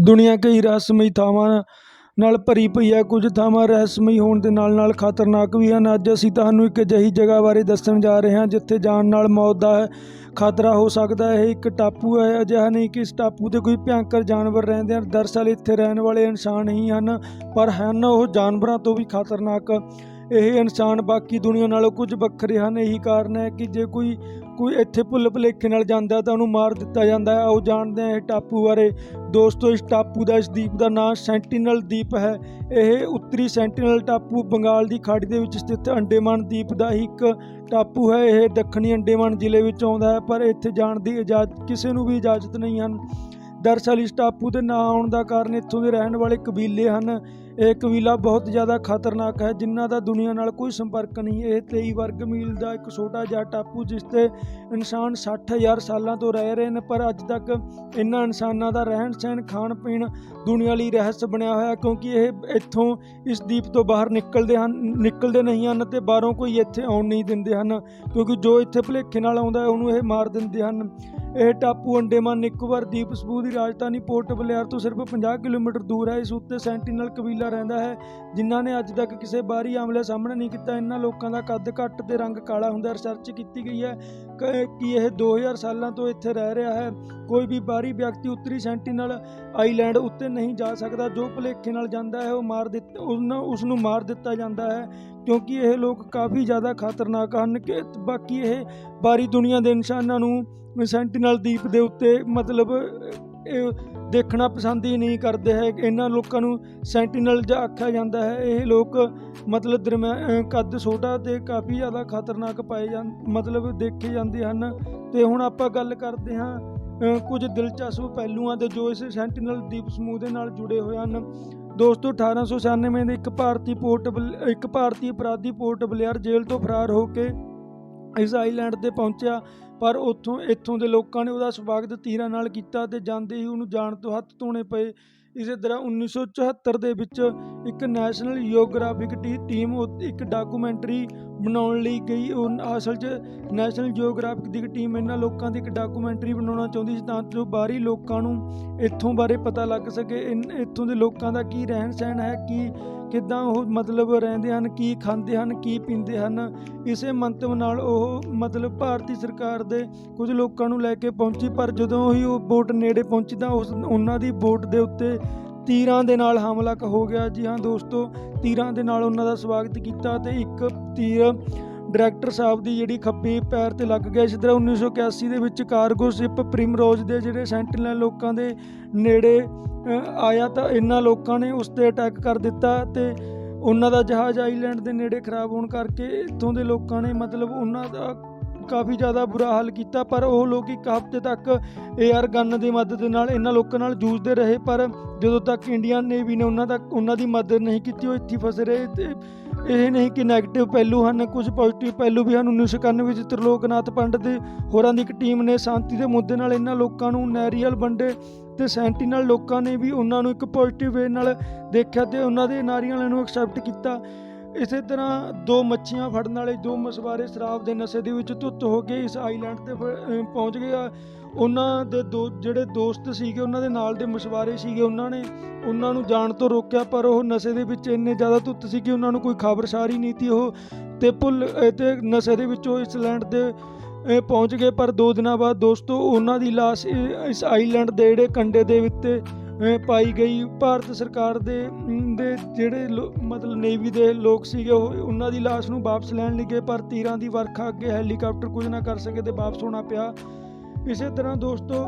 ਦੁਨੀਆ ਕਈ ਰਹੱਸਮਈ ਥਾਵਾਂ ਨਾਲ ਭਰੀ ਪਈ ਹੈ। ਕੁਝ ਥਾਵਾਂ ਰਹੱਸਮਈ ਹੋਣ ਦੇ ਨਾਲ ਨਾਲ ਖਤਰਨਾਕ ਵੀ ਹਨ। ਅੱਜ ਅਸੀਂ ਤੁਹਾਨੂੰ ਇੱਕ ਅਜਿਹੀ ਜਗ੍ਹਾ ਬਾਰੇ ਦੱਸਣ ਜਾ ਰਹੇ ਹਾਂ, ਜਿੱਥੇ ਜਾਣ ਨਾਲ ਮੌਤ ਦਾ ਖਤਰਾ ਹੋ ਸਕਦਾ ਹੈ। ਇਹ ਇੱਕ ਟਾਪੂ ਹੈ। ਅਜਿਹਾ ਨਹੀਂ ਕਿ ਇਸ ਟਾਪੂ ਤੇ ਕੋਈ ਭਿਅੰਕਰ ਜਾਨਵਰ ਰਹਿੰਦੇ ਹਨ। ਦਰਅਸਲ ਇੱਥੇ ਰਹਿਣ ਵਾਲੇ ਇਨਸਾਨ ਹੀ ਹਨ, ਪਰ ਹਨ ਉਹ ਜਾਨਵਰਾਂ ਤੋਂ ਵੀ ਖਤਰਨਾਕ ਇਹ ਇਨਸਾਨ ਬਾਕੀ ਦੁਨੀਆ ਨਾਲੋਂ ਕੁਝ ਵੱਖਰੇ ਹਨ। ਇਹੀ ਕਾਰਨ ਹੈ ਕਿ ਜੇ ਕੋਈ ਕੋਈ ਇੱਥੇ ਭੁੱਲ ਭੁਲੇਖੇ ਨਾਲ ਜਾਂਦਾ ਤਾਂ ਉਹਨੂੰ ਮਾਰ ਦਿੱਤਾ ਜਾਂਦਾ ਹੈ। ਉਹ ਜਾਣਦੇ ਹਾਂ ਇਹ ਟਾਪੂ ਬਾਰੇ। ਦੋਸਤੋ, ਇਸ ਟਾਪੂ ਦਾ, ਇਸ ਦੀਪ ਦਾ ਨਾਮ ਸੈਂਟੀਨਲ ਦੀਪ ਹੈ। ਇਹ ਉੱਤਰੀ ਸੈਂਟੀਨਲ ਟਾਪੂ ਬੰਗਾਲ ਦੀ ਖਾੜੀ ਦੇ ਵਿੱਚ ਸਥਿਤ ਅੰਡੇਮਾਨ ਦੀਪ ਦਾ ਹੀ ਇੱਕ ਟਾਪੂ ਹੈ। ਇਹ ਦੱਖਣੀ ਅੰਡੇਮਾਨ ਜ਼ਿਲ੍ਹੇ ਵਿੱਚ ਆਉਂਦਾ ਹੈ, ਪਰ ਇੱਥੇ ਜਾਣ ਦੀ ਇਜਾਜ਼ਤ, ਕਿਸੇ ਨੂੰ ਵੀ ਇਜਾਜ਼ਤ ਨਹੀਂ ਹਨ। ਦਰਅਸਲ ਇਸ ਟਾਪੂ ਦੇ ਨਾਂ ਆਉਣ ਦਾ ਕਾਰਨ ਇੱਥੋਂ ਦੇ ਰਹਿਣ ਵਾਲੇ ਕਬੀਲੇ ਹਨ। ਇਹ ਕਬੀਲਾ ਬਹੁਤ ਜ਼ਿਆਦਾ ਖਤਰਨਾਕ ਹੈ, ਜਿਨ੍ਹਾਂ ਦਾ ਦੁਨੀਆ ਨਾਲ ਕੋਈ ਸੰਪਰਕ ਨਹੀਂ। ਇਹ 23 ਵਰਗ ਮੀਲ ਦਾ ਇੱਕ ਛੋਟਾ ਜਿਹਾ ਟਾਪੂ, ਜਿਸ ਤੇ ਇਨਸਾਨ 60000 ਸਾਲਾਂ ਤੋਂ ਰਹਿ ਰਹੇ ਨੇ, ਪਰ ਅੱਜ ਤੱਕ ਇਹਨਾਂ ਇਨਸਾਨਾਂ ਦਾ ਰਹਿਣ ਸਹਿਣ, ਖਾਣ ਪੀਣ ਦੁਨੀਆ ਲਈ ਰਹੱਸ ਬਣਿਆ ਹੋਇਆ, ਕਿਉਂਕਿ ਇਹ ਇੱਥੋਂ ਇਸ ਦੀਪ ਤੋਂ ਬਾਹਰ ਨਿਕਲਦੇ ਹਨ, ਨਿਕਲਦੇ ਨਹੀਂ ਹਨ ਤੇ ਬਾਹਰੋਂ ਕੋਈ ਇੱਥੇ ਆਉਣ ਨਹੀਂ ਦਿੰਦੇ ਹਨ, ਕਿਉਂਕਿ ਜੋ ਇੱਥੇ ਭੁਲੇਖੇ ਨਾਲ ਆਉਂਦਾ ਹੈ, ਉਹਨੂੰ ਇਹ ਮਾਰ ਦਿੰਦੇ ਹਨ। ਇਹ ਟਾਪੂ ਅੰਡੇਮਾਨ ਨਿਕੋਬਾਰ ਦੀਪ ਸਮੂਹ ਦੀ ਰਾਜਧਾਨੀ ਪੋਰਟ ਬਲੇਅਰ ਤੋਂ ਸਿਰਫ 50 ਕਿਲੋਮੀਟਰ ਦੂਰ ਹੈ। ਇਸ ਉੱਤੇ ਸੈਂਟੀਨਲ ਕਬੀਲਾ ਰਹਿੰਦਾ ਹੈ, ਜਿਨ੍ਹਾਂ ਨੇ ਅੱਜ ਤੱਕ ਕਿਸੇ ਬਾਹਰੀ ਆਮਲੇ ਸਾਹਮਣੇ ਨਹੀਂ ਕੀਤਾ। ਇਹਨਾਂ ਲੋਕਾਂ ਦਾ ਕੱਦ ਘੱਟ ਤੇ ਰੰਗ ਕਾਲਾ ਹੁੰਦਾ ਰਿਸਰਚ ਕੀਤੀ ਗਈ ਹੈ ਕ- ਕਿ ਇਹ 2000 ਸਾਲਾਂ ਤੋਂ ਇੱਥੇ ਰਹਿ ਰਿਹਾ ਹੈ। ਕੋਈ ਵੀ ਬਾਹਰੀ ਵਿਅਕਤੀ ਉੱਤਰੀ ਸੈਂਟੀਨਲ ਆਈਲੈਂਡ ਉੱਤੇ ਨਹੀਂ ਜਾ ਸਕਦਾ। ਜੋ ਭੁਲੇਖੇ ਨਾਲ ਜਾਂਦਾ ਹੈ, ਉਹ ਮਾਰ ਦਿੱਤਾ ਉਹਨਾਂ ਉਸ ਨੂੰ ਮਾਰ ਦਿੱਤਾ ਜਾਂਦਾ ਹੈ। ਕਿਉਂਕਿ ਇਹ ਲੋਕ ਕਾਫੀ ਜ਼ਿਆਦਾ ਖਤਰਨਾਕ ਹਨ ਕਿ ਬਾਕੀ ਇਹ ਬਾਹਰੀ ਦੁਨੀਆ ਦੇ ਇਨਸਾਨਾਂ ਨੂੰ ਸੈਂਟੀਨਲ ਦੀਪ ਦੇ ਉੱਤੇ ਮਤਲਬ ਇਹ ਦੇਖਣਾ ਪਸੰਦ ਹੀ ਨਹੀਂ ਕਰਦੇ ਹੈ। ਇਹਨਾਂ ਲੋਕਾਂ ਨੂੰ ਸੈਂਟੀਨਲ ਜਾਂ ਆਖਿਆ ਜਾਂਦਾ ਹੈ। ਇਹ ਲੋਕ ਮਤਲਬ ਦਰਮਿਆ ਕੱਦ ਛੋਟਾ ਤੇ ਕਾਫੀ ਜ਼ਿਆਦਾ ਖਤਰਨਾਕ ਪਾਏ ਜਾਂ, ਮਤਲਬ ਦੇਖੇ ਜਾਂਦੇ ਹਨ। ਤੇ ਹੁਣ ਆਪਾਂ ਗੱਲ ਕਰਦੇ ਹਾਂ ਕੁਝ ਦਿਲਚਸਪ ਪਹਿਲੂਆਂ ਦੇ ਜੋ ਇਸ ਸੈਂਟੀਨਲ ਦੀਪ ਸਮੂਹ ਦੇ ਨਾਲ ਜੁੜੇ ਹੋਏ ਹਨ। ਦੋਸਤੋ 1896 ਦੇ ਇੱਕ ਭਾਰਤੀ ਪੋਰਟ ਬਲ- ਇੱਕ ਭਾਰਤੀ ਅਪਰਾਧੀ ਪੋਰਟ ਬਲੇਅਰ ਜੇਲ੍ਹ ਤੋਂ ਫਰਾਰ ਹੋ ਕੇ ਇਸ ਆਈਲੈਂਡ ਤੇ ਪਹੁੰਚਿਆ, ਪਰ ਉੱਥੋਂ, ਇੱਥੋਂ ਦੇ ਲੋਕਾਂ ਨੇ ਉਹਦਾ ਸਵਾਗਤ ਤੀਰਾਂ ਨਾਲ ਕੀਤਾ ਤੇ ਜਾਂਦੇ ਹੀ ਉਹਨੂੰ ਜਾਣ ਤੋਂ ਹੱਥ ਧੋਣੇ ਪਏ। ਇਸੇ ਤਰ੍ਹਾਂ 1974 ਦੇ ਵਿੱਚ ਇੱਕ ਨੈਸ਼ਨਲ ਜੀਓਗ੍ਰਾਫਿਕ ਟੀ- ਟੀਮ ਇੱਕ ਡਾਕੂਮੈਂਟਰੀ ਬਣਾਉਣ ਲਈ ਗਈ। ਉਹ ਅਸਲ 'ਚ ਨੈਸ਼ਨਲ ਜੀਓਗ੍ਰਾਫਿਕ ਦੀ ਟੀਮ ਇਹਨਾਂ ਲੋਕਾਂ ਦੀ ਇੱਕ ਡਾਕੂਮੈਂਟਰੀ ਬਣਾਉਣਾ ਚਾਹੁੰਦੀ ਸੀ ਤਾਂ ਜੋ ਬਾਹਰੀ ਲੋਕਾਂ ਨੂੰ ਇੱਥੋਂ ਬਾਰੇ ਪਤਾ ਲੱਗ ਸਕੇ। ਇਨ- ਇੱਥੋਂ ਦੇ ਲੋਕਾਂ ਦਾ ਕੀ ਰਹਿਣ ਸਹਿਣ ਹੈ, ਕੀ ਕਿੱਦਾਂ ਉਹ ਮਤਲਬ ਰਹਿੰਦੇ ਹਨ, ਕੀ ਖਾਂਦੇ ਹਨ, ਕੀ ਪੀਂਦੇ ਹਨ, ਇਸੇ ਮੰਤਵ ਨਾਲ ਉਹ ਮਤਲਬ ਭਾਰਤੀ ਸਰਕਾਰ ਦੇ ਕੁਝ ਲੋਕਾਂ ਨੂੰ ਲੈ ਕੇ ਪਹੁੰਚੀ, ਪਰ ਜਦੋਂ ਹੀ ਉਹ ਬੋਟ ਨੇੜੇ ਪਹੁੰਚੀ ਤਾਂ ਉਸ, ਉਹਨਾਂ ਦੀ ਬੋਟ ਦੇ ਉੱਤੇ ਤੀਰਾਂ ਦੇ ਨਾਲ ਹਮਲਾ ਹੋ ਗਿਆ। ਜੀ ਹਾਂ ਦੋਸਤੋ, ਤੀਰਾਂ ਦੇ ਨਾਲ ਉਹਨਾਂ ਦਾ ਸਵਾਗਤ ਕੀਤਾ ਤੇ ਇੱਕ ਤੀਰ ਡਾਇਰੈਕਟਰ ਸਾਹਿਬ ਦੀ ਜਿਹੜੀ ਖੱਬੀ ਪੈਰ ਤੇ ਲੱਗ ਗਿਆ ਇਸ ਤਰ੍ਹਾਂ 1981 ਦੇ ਵਿੱਚ ਕਾਰਗੋ ਸ਼ਿਪ ਪ੍ਰਿਮਰੋਜ਼ ਦੇ ਜਿਹੜੇ ਸੈਂਟੀਨਲ ਲੋਕਾਂ ਦੇ ਨੇੜੇ ਆਇਆ ਤਾਂ ਇਹਨਾਂ ਲੋਕਾਂ ਨੇ ਉਸ ਤੇ ਅਟੈਕ ਕਰ ਦਿੱਤਾ ਤੇ ਉਹਨਾਂ ਦਾ ਜਹਾਜ਼ ਆਈਲੈਂਡ ਦੇ ਨੇੜੇ ਖਰਾਬ ਹੋਣ ਕਰਕੇ ਇੱਥੋਂ ਦੇ ਲੋਕਾਂ ਨੇ ਮਤਲਬ ਉਹਨਾਂ ਦਾ ਕਾਫੀ ਜ਼ਿਆਦਾ ਬੁਰਾ ਹਾਲ ਕੀਤਾ, ਪਰ ਉਹ ਲੋਕ ਇੱਕ ਹਫ਼ਤੇ ਤੱਕ ਏਆਰ ਗਨ ਦੀ ਮਦਦ ਨਾਲ ਇਹਨਾਂ ਲੋਕਾਂ ਨਾਲ ਜੂਝਦੇ ਰਹੇ, ਪਰ ਜਦੋਂ ਤੱਕ ਇੰਡੀਅਨ ਨੇਵੀ ਨੇ ਉਹਨਾਂ ਤੱਕ, ਉਹਨਾਂ ਦੀ ਮਦਦ ਨਹੀਂ ਕੀਤੀ, ਉਹ ਇੱਥੇ ਫਸੇ ਰਹੇ ਤੇ ਇਹ ਨਹੀਂ ਕਿ 네ਗੇਟਿਵ ਪਹਿਲੂ ਹਨ, ਕੁਝ ਪੋਜ਼ਿਟਿਵ ਪਹਿਲੂ ਵੀ ਹਨ। 1991 ਵਿੱਚ ਤ੍ਰਿਲੋਕਨਾਥ ਪੰਡਤ ਦੇ ਹੋਰਾਂ ਦੀ ਇੱਕ ਟੀਮ ਨੇ ਸ਼ਾਂਤੀ ਦੇ ਮੁੱਦੇ ਨਾਲ ਇਹਨਾਂ ਲੋਕਾਂ ਨੂੰ ਨੈਰੀਅਲ ਵੰਡੇ ਤੇ ਸੈਂਟੀਨਲ ਲੋਕਾਂ ਨੇ ਵੀ ਉਹਨਾਂ ਨੂੰ ਇੱਕ ਪੋਜ਼ਿਟਿਵ ਵੇ ਨਾਲ ਦੇਖਿਆ ਤੇ ਉਹਨਾਂ ਦੇ ਨਾਰੀਆਂ ਨੂੰ ਐਕਸੈਪਟ ਕੀਤਾ। ਇਸੇ ਤਰ੍ਹਾਂ ਦੋ ਮੱਛੀਆਂ ਫੜਨ ਵਾਲੇ, ਦੋ ਮਸਵਾਰੇ ਸ਼ਰਾਬ ਦੇ ਨਸ਼ੇ ਦੇ ਵਿੱਚ ਧੁੱਤ ਹੋ ਕੇ ਇਸ ਆਈਲੈਂਡ ਤੇ ਪਹੁੰਚ ਗਏ ਉਹਨਾਂ ਦੇ ਦੋ ਜਿਹੜੇ ਦੋਸਤ ਸੀਗੇ ਉਹਨਾਂ ਦੇ ਨਾਲ ਦੇ ਮਸ਼ਵਾਰੇ ਸੀਗੇ ਉਹਨਾਂ ਨੇ। ਉਹਨਾਂ ਨੂੰ ਜਾਣ ਤੋਂ ਰੋਕਿਆ ਪਰ ਉਹ ਨਸ਼ੇ ਦੇ ਵਿੱਚ ਇੰਨੇ ਜ਼ਿਆਦਾ ਧੁੱਤ ਸੀ ਕਿ ਉਹਨਾਂ ਨੂੰ ਕੋਈ ਖਬਰਸਾਰ ਹੀ ਨਹੀਂ ਸੀ ਉਹ। ਤੇ ਭੁੱਲ ਅਹ, ਤੇ ਨਸ਼ੇ ਦੇ ਵਿੱਚ ਉਹ ਇਸ ਲੈਂਡ ਦੇ ਪਹੁੰਚ ਗਏ ਪਰ ਦੋ ਦਿਨਾਂ ਬਾਅਦ ਦੋਸਤੋ ਉਹਨਾਂ ਦੀ ਲਾਸ਼ ਇਸ ਆਈਲੈਂਡ ਦੇ ਜਿਹੜੇ ਕੰਡੇ ਦੇ ਉੱਤੇ ਪਾਈ ਗਈ। ਭਾਰਤ ਸਰਕਾਰ ਦੇ ਦੇ ਜਿਹੜੇ ਲੋ- ਮਤਲਬ ਨੇਵੀ ਦੇ ਲੋਕ ਸੀਗੇ ਉਹ ਉਹਨਾਂ ਦੀ ਲਾਸ਼ ਨੂੰ ਵਾਪਸ ਲੈਣ ਲਈ ਗਏ ਪਰ ਤੀਰਾਂ ਦੀ ਵਰਖਾ ਅੱਗੇ ਹੈਲੀਕਾਪਟਰ ਕੁਝ ਨਾ ਕਰ ਸਕੇ ਤੇ ਵਾਪਸ ਹੋਣਾ ਪਿਆ। ਇਸੇ ਤਰ੍ਹਾਂ ਦੋਸਤੋ,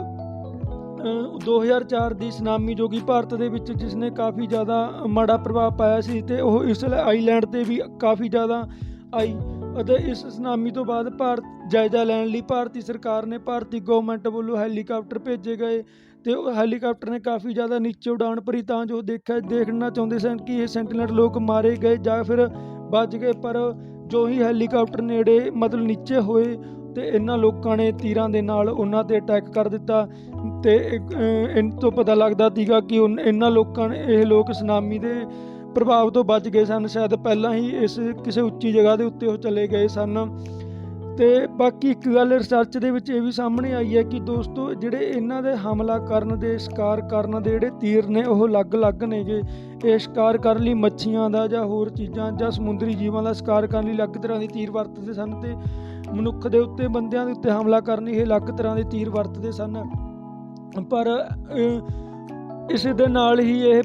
ਅਹ 2004 ਦੀ ਸੁਨਾਮੀ ਜੋ ਕਿ ਭਾਰਤ ਦੇ ਵਿੱਚ ਜਿਸ ਨੇ ਕਾਫੀ ਜ਼ਿਆਦਾ ਮਾੜਾ ਪ੍ਰਭਾਵ ਪਾਇਆ ਸੀ ਤੇ ਉਹ ਇਸ ਆਈਲੈਂਡ ਤੇ ਵੀ ਕਾਫੀ ਜ਼ਿਆਦਾ ਆਈ ਅਤੇ ਇਸ ਸੁਨਾਮੀ ਤੋਂ ਬਾਅਦ ਭਾਰਤ ਜਾਇਜ਼ਾ ਲੈਣ ਲਈ ਭਾਰਤੀ ਸਰਕਾਰ ਨੇ ਭਾਰਤੀ ਗਵਰਨਮੈਂਟ ਵੱਲੋਂ ਹੈਲੀਕਾਪਟਰ ਭੇਜੇ ਗਏ ਤੇ ਉਹ ਹੈਲੀਕਾਪਟਰ ਨੇ ਕਾਫੀ ਜ਼ਿਆਦਾ ਨੀਚੇ ਉਡਾਣ ਭਰੀ ਤਾਂ ਜੋ ਦੇਖਿਆ, ਦੇਖਣਾ ਚਾਹੁੰਦੇ ਸਨ ਕਿ ਇਹ ਸੈਂਟੀਨਲ ਲੋਕ ਮਾਰੇ ਗਏ ਜਾਂ ਫਿਰ ਬਚ ਗਏ, ਪਰ ਜੋ ਹੀ ਹੈਲੀਕਾਪਟਰ ਨੇੜੇ ਮਤਲਬ ਨੀਚੇ ਹੋਏ ਤੇ ਇਹਨਾਂ ਲੋਕਾਂ ਨੇ ਤੀਰਾਂ ਦੇ ਨਾਲ ਉਹਨਾਂ ਤੇ ਅਟੈਕ ਕਰ ਦਿੱਤਾ। ਤੇ ਇੱਕ, ਇਹਨਾਂ ਤੋਂ ਪਤਾ ਲੱਗਦਾ ਸੀਗਾ ਕਿ ਉਨ- ਇਹਨਾਂ ਲੋਕਾਂ ਨੇ ਇਹ ਲੋਕ ਸੁਨਾਮੀ ਦੇ ਪ੍ਰਭਾਵ ਤੋਂ ਬਚ ਗਏ ਸਨ। ਸ਼ਾਇਦ ਪਹਿਲਾਂ ਹੀ ਇਸ ਕਿਸੇ ਉੱਚੀ ਜਗ੍ਹਾ ਦੇ ਉੱਤੇ ਉਹ ਚਲੇ ਗਏ ਸਨ। ਤੇ ਬਾਕੀ ਇੱਕ ਗੱਲ ਰਿਸਰਚ ਦੇ ਵਿੱਚ ਇਹ ਵੀ ਸਾਹਮਣੇ ਆਈ ਹੈ ਕਿ ਦੋਸਤੋ ਜਿਹੜੇ ਇਹਨਾਂ ਦੇ ਹਮਲਾ ਕਰਨ ਦੇ ਸ਼ਿਕਾਰ ਕਰਨ ਦੇ ਜਿਹੜੇ ਤੀਰ ਨੇ ਉਹ ਅਲੱਗ-ਅਲੱਗ ਨੇਗੇ ਇਹ ਸ਼ਿਕਾਰ ਕਰਨ ਲਈ ਮੱਛੀਆਂ ਦਾ ਜਾਂ ਹੋਰ ਚੀਜ਼ਾਂ ਜਾਂ ਸਮੁੰਦਰੀ ਜੀਵਾਂ ਦਾ ਸ਼ਿਕਾਰ ਕਰਨ ਲਈ ਅਲੱਗ ਤਰ੍ਹਾਂ ਦੇ ਤੀਰ ਵਰਤਦੇ ਸਨ ਤੇ ਮਨੁੱਖ ਦੇ ਉੱਤੇ ਬੰਦਿਆਂ ਦੇ ਉੱਤੇ ਹਮਲਾ ਕਰਨ ਇਹ ਅਲੱਗ ਤਰ੍ਹਾਂ ਦੇ ਤੀਰ ਵਰਤਦੇ ਸਨ। ਪਰ ਅ, ਇਸ ਦੇ ਨਾਲ ਹੀ ਇਹ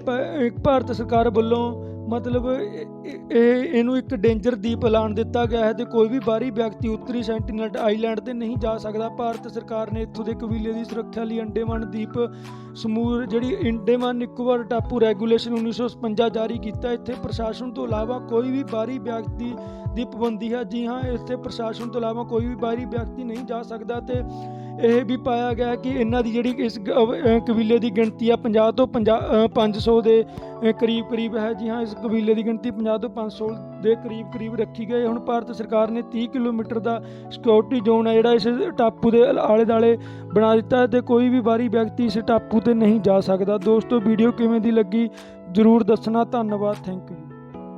ਭਾਰਤ ਸਰਕਾਰ ਵੱਲੋਂ ਮਤਲਬ ਇਹ ਇਹ- ਇਹਨੂੰ ਇੱਕ ਡੇਂਜਰ ਦੀਪ ਐਲਾਨ ਦਿੱਤਾ ਗਿਆ ਹੈ ਤੇ ਕੋਈ ਵੀ ਬਾਹਰੀ ਵਿਅਕਤੀ ਉੱਤਰੀ ਸੈਂਟੀਨਲ ਆਈਲੈਂਡ ਤੇ ਨਹੀਂ ਜਾ ਸਕਦਾ। ਭਾਰਤ ਸਰਕਾਰ ਨੇ ਇੱਥੋਂ ਦੇ ਕਬੀਲੇ ਦੀ ਸੁਰੱਖਿਆ ਲਈ ਅੰਡੇਮਾਨ ਦੀਪ ਸਮੂਹ, ਜਿਹੜੀ ਅੰਡੇਮਾਨ ਨਿਕੋਬਾਰ ਟਾਪੂ ਰੈਗੂਲੇਸ਼ਨ 1956 ਜਾਰੀ ਕੀਤਾ। ਇੱਥੇ ਪ੍ਰਸ਼ਾਸਨ ਤੋਂ ਇਲਾਵਾ ਕੋਈ ਵੀ ਬਾਹਰੀ ਵਿਅਕਤੀ ਦੀ ਪਾਬੰਦੀ ਹੈ। ਜੀ ਹਾਂ, ਇੱਥੇ ਪ੍ਰਸ਼ਾਸਨ ਤੋਂ ਇਲਾਵਾ ਕੋਈ ਵੀ ਬਾਹਰੀ ਵਿਅਕਤੀ ਨਹੀਂ ਜਾ ਸਕਦਾ ਤੇ ਇਹ ਵੀ ਪਾਇਆ ਗਿਆ ਕਿ ਇਹਨਾਂ ਦੀ ਜਿਹੜੀ ਇਸ ਕਬੀਲੇ ਦੀ ਗਿਣਤੀ ਆ 50 ਤੋਂ 50 ਅਹ, 500 ਦੇ ਕਰੀਬ ਕਰੀਬ ਹੈ ਜੀ। ਹਾਂ ਇਸ ਕਬੀਲੇ ਦੀ ਗਿਣਤੀ 50 ਤੋਂ 500 ਦੇ ਕਰੀਬ ਕਰੀਬ ਰੱਖੀ ਗਈ। ਹੁਣ ਭਾਰਤ ਸਰਕਾਰ ਨੇ 30 ਕਿਲੋਮੀਟਰ ਦਾ ਸਿਕਿਉਰਿਟੀ ਜ਼ੋਨ ਹੈ ਜਿਹੜਾ ਇਸ ਟਾਪੂ ਦੇ ਆਲੇ ਦਾਲੇ ਬਣਾ ਦਿੱਤਾ ਹੈ ਤੇ ਕੋਈ ਵੀ ਬਾਹਰੀ ਵਿਅਕਤੀ ਇਸ ਟਾਪੂ ਤੇ ਨਹੀਂ ਜਾ ਸਕਦਾ। ਦੋਸਤੋ ਵੀਡੀਓ ਕਿਵੇਂ ਦੀ ਲੱਗੀ? ਜਰੂਰ ਦੱਸਣਾ। ਧੰਨਵਾਦ। Thank you